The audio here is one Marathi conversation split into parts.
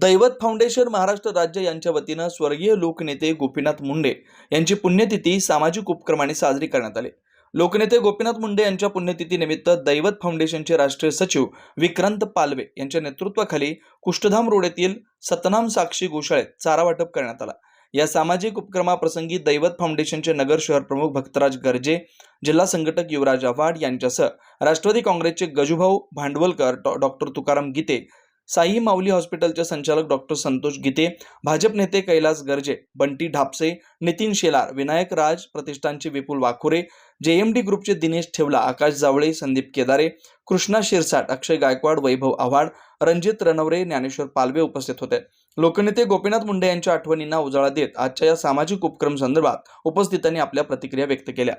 दैवत फाउंडेशन महाराष्ट्र राज्य यांच्या वतीनं स्वर्गीय लोकनेते गोपीनाथ मुंडे यांची पुण्यतिथी सामाजिक उपक्रमाने साजरी करण्यात आली. लोकनेते गोपीनाथ मुंडे यांच्या पुण्यतिथीनिमित्त दैवत फाउंडेशनचे राष्ट्रीय सचिव विक्रांत पालवे यांच्या नेतृत्वाखाली कुष्ठधाम रोड येथील सतनाम साक्षी गोशाळेत चारा वाटप करण्यात आला. या सामाजिक उपक्रमाप्रसंगी दैवत फाउंडेशनचे नगर शहर प्रमुख भक्तराज गर्जे जिल्हा संघटक युवराज आव्हाड यांच्यासह राष्ट्रवादी काँग्रेसचे गजूभाऊ भांडवलकर डॉ डॉक्टर तुकाराम गीते साई माऊली हॉस्पिटलचे संचालक डॉक्टर संतोष गीते भाजप नेते कैलास गर्जे बंटी ढापसे नितीन शेलार विनायक राज प्रतिष्ठानचे विपुल वाखुरे जेएमडी ग्रुपचे दिनेश ठेवला आकाश जावळे संदीप केदारे कृष्णा शिरसाट अक्षय गायकवाड वैभव आव्हाड रणजित रणवरे ज्ञानेश्वर पालवे उपस्थित होते. लोकनेते गोपीनाथ मुंडे यांच्या आठवणींना उजाळा देत आजच्या या सामाजिक उपक्रम संदर्भात उपस्थितांनी आपल्या प्रतिक्रिया व्यक्त केल्या.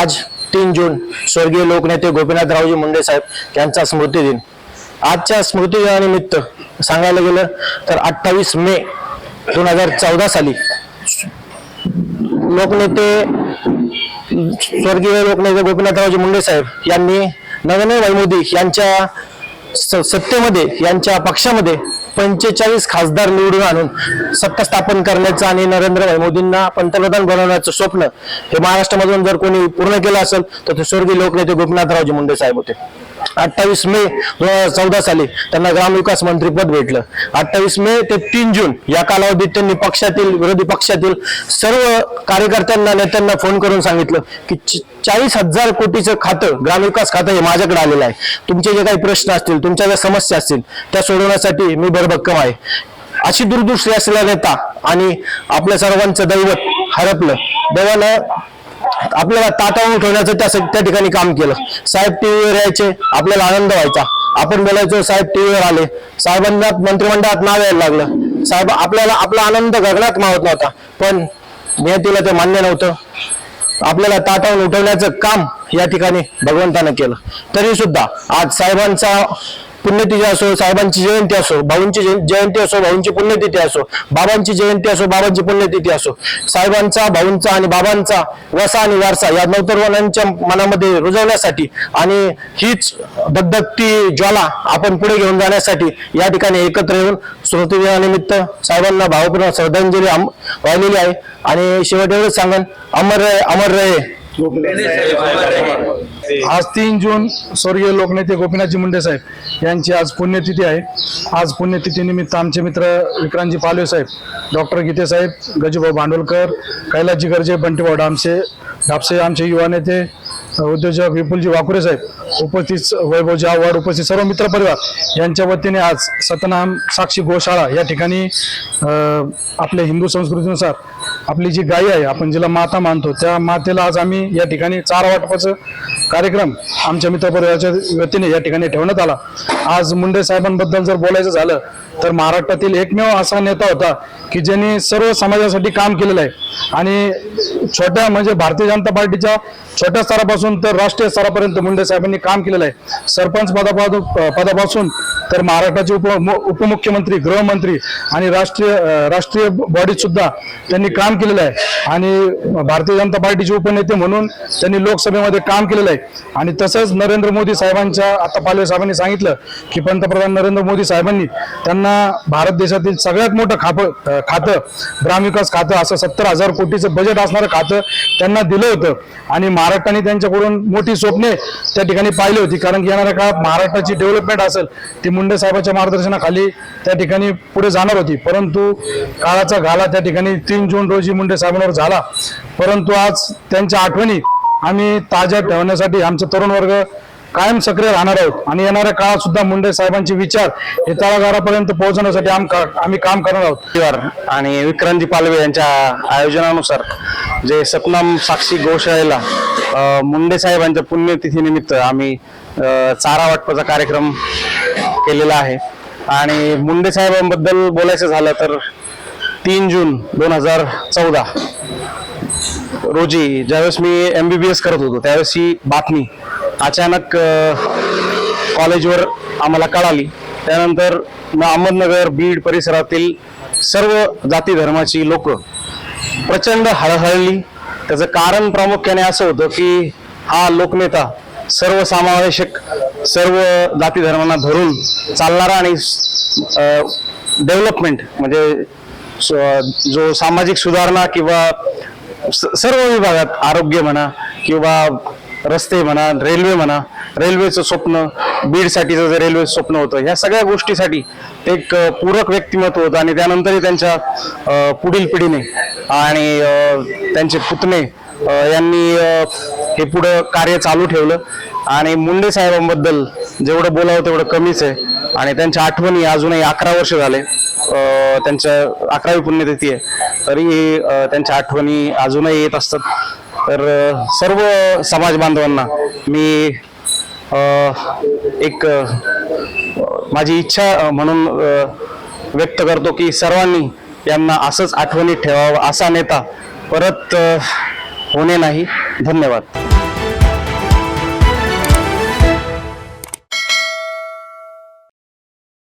आज तीन जून स्वर्गीय लोकनेते गोपीनाथरावजी मुंडे साहेब यांचा स्मृती दिन आजच्या स्मृती दिनानिमित्त सांगायला गेलं तर अठ्ठावीस मे दोन हजार चौदा साली लोकनेते स्वर्गीय लोकनेते गोपीनाथरावजी मुंडे साहेब यांनी नवने वैमोदी यांच्या स- सत्तेमध्ये यांच्या पक्षामध्ये पंचेचाळीस खासदार निवडून आणून सत्ता स्थापन करण्याचं आणि नरेंद्र मोदींना पंतप्रधान बनवण्याचं स्वप्न हे महाराष्ट्रामधून जर कोणी पूर्ण केलं असेल तर ते स्वर्गीय लोकनेते गोपीनाथरावजी मुंडे साहेब होते. अठ्ठावीस मे दोन हजार चौदा साली त्यांना ग्रामविकास मंत्रीपद भेटलं. अठ्ठावीस मे ते तीन जून या कालावधीत त्यांनी पक्षातील विरोधी पक्षातील सर्व कार्यकर्त्यांना नेत्यांना फोन करून सांगितलं की च- चाळीस हजार कोटीचं खातं ग्रामविकास खातं हे माझ्याकडे आलेलं आहे. तुमचे जे काही प्रश्न असतील तुमच्या ज्या समस्या असतील त्या सोडवण्यासाठी मी भरभक्कम आहे. अशी दूरदृष्टी असलेला नेता आणि आपल्या सर्वांचं दैवत हरपलं. देवानं आपल्याला ताटावून ठेवण्याचं त्या त्या ठिकाणी काम केलं. साहेब टीव्हीवर यायचे आपल्याला आनंद व्हायचा. आपण बोलायचो साहेब टीव्हीवर आले. साहेबांना मंत्रिमंडळात नाव यायला लागलं. साहेब आपल्याला आपला आनंद गगनात मावत नव्हता. पण नियतीला ते मान्य नव्हतं. आपल्याला ताटावून उठवण्याचं काम या ठिकाणी भगवंतानं केलं. तरी सुद्धा आज साहेबांचा पुण्यतिथी असो साहेबांची जयंती असो भाऊंची जय- जयंती असो भाऊंची पुण्यतिथी असो बाबांची जयंती असो बाबांची पुण्यतिथी असो साहेबांचा भाऊंचा आणि बाबांचा वसा आणि वारसा या नवतरुणांच्या मनामध्ये रुजवण्यासाठी आणि हीच दगदगती ज्वाला आपण पुढे घेऊन जाण्यासाठी या ठिकाणी एकत्र येऊन स्मृतिदिनानिमित्त साहेबांना भावपूर्ण श्रद्धांजली वाहिलेली आहे. आणि शेवट एवढंच सांगन अमर रहे अमर रहे आज तीन जून स्वर्गीय लोकनेते गोपीनाथजी मुंडे साहेब यांची आज पुण्यतिथी आहे. आज पुण्यतिथीनिमित्त आमचे मित्र विक्रांतजी पालवे साहेब डॉक्टर गीते साहेब गजूभाऊ भांडवलकर कैलासजी गर्जे बंटीभाऊ डामसे डापसे आमचे युवा नेते उद्योजक विपुलजी वाकुरे साहेब उपस्थित वैभवजी आव्हाड उपस्थित सर्व मित्र परिवार यांच्या वतीने आज सतनाम साक्षी गोशाळा या ठिकाणी आपल्या हिंदू संस्कृतीनुसार आपली जी गाई आहे आपण जिला माता मानतो त्या मातेला आज आम्ही या ठिकाणी चारा वाटपाचं कार्यक्रम आमच्या मित्रपरिवाराच्या वतीने या ठिकाणी ठेवण्यात आला. आज मुंडे साहेबांबद्दल जर बोलायचं झालं तर महाराष्ट्रातील एकमेव असा नेता होता की ज्यांनी सर्व समाजासाठी काम केलेलं आहे. आणि छोट्या म्हणजे भारतीय जनता पार्टीच्या छोट्या स्तरापासून तर राष्ट्रीय स्तरापर्यंत मुंडे साहेबांनी काम केलेलं आहे. सरपंच पदापासून पदापासून तर महाराष्ट्राचे उप मु- उपमुख्यमंत्री गृहमंत्री आणि राष्ट्रीय राष्ट्रीय बॉडीत सुद्धा त्यांनी काम केलेलं आहे. आणि भारतीय जनता पार्टीचे उपनेते म्हणून त्यांनी लोकसभेमध्ये काम केलेलं आहे. आणि तसंच नरेंद्र मोदी साहेबांच्या आता पालवे साहेबांनी सांगितलं की पंतप्रधान नरेंद्र मोदी साहेबांनी त्यांना भारत देशातील सगळ्यात मोठं खाप खातं ग्रामविकास खातं असं सत्तर हजार कोटीचं बजेट असणारं खातं त्यांना दिलं होतं. आणि महाराष्ट्राने त्यांच्याकडून मोठी स्वप्ने त्या ठिकाणी पाहिली होती. कारण की येणाऱ्या काळात महाराष्ट्राची डेव्हलपमेंट असेल ती मुंडे साहेबांच्या मार्गदर्शनाखाली त्या ठिकाणी पुढे जाणार होती. परंतु काळाचा घाला त्या ठिकाणी तीन जून रोजी मुंडे साहेबांवर झाला. परंतु आज त्यांच्या आठवणी आम्ही ताज्या ठेवण्यासाठी आमचा तरुण वर्ग कायम सक्रिय राहणार आहोत. आणि येणाऱ्या काळात सुद्धा मुंडे साहेबांचे विचार हे तळागारापर्यंत पोहोचवण्यासाठी आम आम्ही काम करणार आहोत. आणि विक्रांती पालवे यांच्या आयोजनानुसार जे सपनाम साक्षी गोशाळेला मुंडे साहेबांच्या पुण्यतिथीनिमित्त आम्ही चारा वाटपाचा कार्यक्रम केलेला आहे. आणि मुंडे साहेबांबद्दल बोलायचं झालं तर तीन जून दोन हजार चौदा. रोजी ज्यावेळेस मी एम बी बी एस करत होतो त्यावेळेस ही बातमी अचानक कॉलेजवर आम्हाला कळाली. त्यानंतर मग अहमदनगर बीड परिसरातील सर्व जाती धर्माची लोक प्रचंड हळहळली. त्याचं कारण प्रामुख्याने असं होतं की हा लोकनेता सर्वसमावेशक सर्व जाती धर्मांना धरून चालणारा आणि डेव्हलपमेंट म्हणजे जो सामाजिक सुधारणा किंवा स- सर्व विभागात आरोग्य म्हणा किंवा रस्ते म्हणा रेल्वे म्हणा रेल्वेचं स्वप्न बीडसाठीचं जे रेल्वेचं स्वप्न होतं ह्या सगळ्या गोष्टीसाठी एक पूरक व्यक्तिमत्व होतं आणि त्यानंतरही त्यांच्या पुढील पिढीने आणि त्यांचे पुतणे यांनी हे पुढं कार्य चालू ठेवलं. आणि मुंडे साहेबांबद्दल जेवढं बोलावं तेवढं कमीच आहे. आणि त्यांच्या आठवणी अजूनही अकरा वर्ष झाले. त्यांच्या अकरावी पुण्यतिथी आहे. तरी त्यांच्या आठवणी अजूनही येत असतात. तर सर्व समाज बांधवांना मी एक माझी इच्छा म्हणून व्यक्त करतो की सर्वांनी यांना असंच आठवणीत ठेवावं असा नेता परत होणे नाही. धन्यवाद.